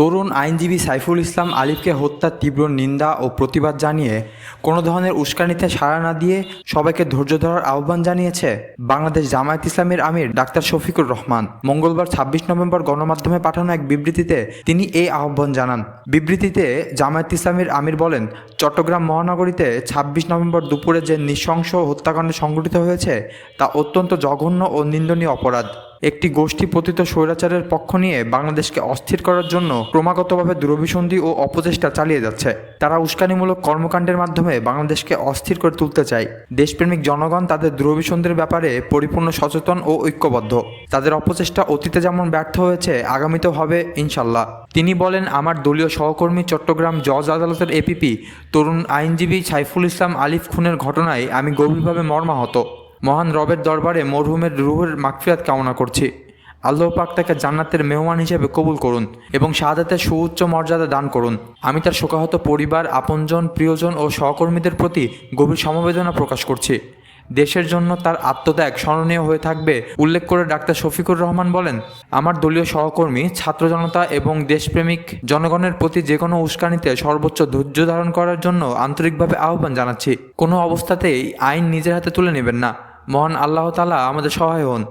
তরুণ আইনজীবী সাইফুল ইসলাম আলিফকে হত্যার তীব্র নিন্দা ও প্রতিবাদ জানিয়ে কোনো ধরনের উস্কানিতে সাড়া না দিয়ে সবাইকে ধৈর্য ধরার আহ্বান জানিয়েছে বাংলাদেশ জামায়াত ইসলামের আমির ডাক্তার শফিকুর রহমান। মঙ্গলবার ছাব্বিশ নভেম্বর গণমাধ্যমে পাঠানো এক বিবৃতিতে তিনি এই আহ্বান জানান। বিবৃতিতে জামায়াত ইসলামের আমির বলেন, চট্টগ্রাম মহানগরীতে ছাব্বিশ নভেম্বর দুপুরে যে নৃশংস হত্যাকাণ্ড সংঘটিত হয়েছে তা অত্যন্ত জঘন্য ও নিন্দনীয় অপরাধ। একটি গোষ্ঠী পতিত স্বৈরাচারের পক্ষ নিয়ে বাংলাদেশকে অস্থির করার জন্য ক্রমাগতভাবে দুরভিসন্ধি ও অপচেষ্টা চালিয়ে যাচ্ছে। তারা উস্কানিমূলক কর্মকাণ্ডের মাধ্যমে বাংলাদেশকে অস্থির করে তুলতে চায়। দেশপ্রেমিক জনগণ তাদের দুরভিসন্ধির ব্যাপারে পরিপূর্ণ সচেতন ও ঐক্যবদ্ধ। তাদের অপচেষ্টা অতীতে যেমন ব্যর্থ হয়েছে, আগামীতেও হবে, ইনশাল্লাহ। তিনি বলেন, আমার দলীয় সহকর্মী চট্টগ্রাম জজ আদালতের এপিপি তরুণ আইনজীবী সাইফুল ইসলাম আলিফ খুনের ঘটনায় আমি গভীরভাবে মর্মাহত। মহান রবের দরবারে মরহুমের রুহের মাগফিরাত কামনা করছি। আল্লাহ পাক তাকে জান্নাতের মেহমান হিসেবে কবুল করুন এবং শাহাদাতের সুউচ্চ মর্যাদা দান করুন। আমি তার শোকাহত পরিবার, আপনজন, প্রিয়জন ও সহকর্মীদের প্রতি গভীর সমবেদনা প্রকাশ করছি। দেশের জন্য তার আত্মত্যাগ স্মরণীয় হয়ে থাকবে, উল্লেখ করে ডাক্তার শফিকুর রহমান বলেন, আমার দলীয় সহকর্মী, ছাত্র জনতা এবং দেশপ্রেমিক জনগণের প্রতি যে কোনো উস্কানিতে সর্বোচ্চ ধৈর্য ধারণ করার জন্য আন্তরিকভাবে আহ্বান জানাচ্ছি। কোনো অবস্থাতেই আইন নিজের হাতে তুলে নেবেন না। মহান আল্লাহ তালা আমাদের সহায় হন।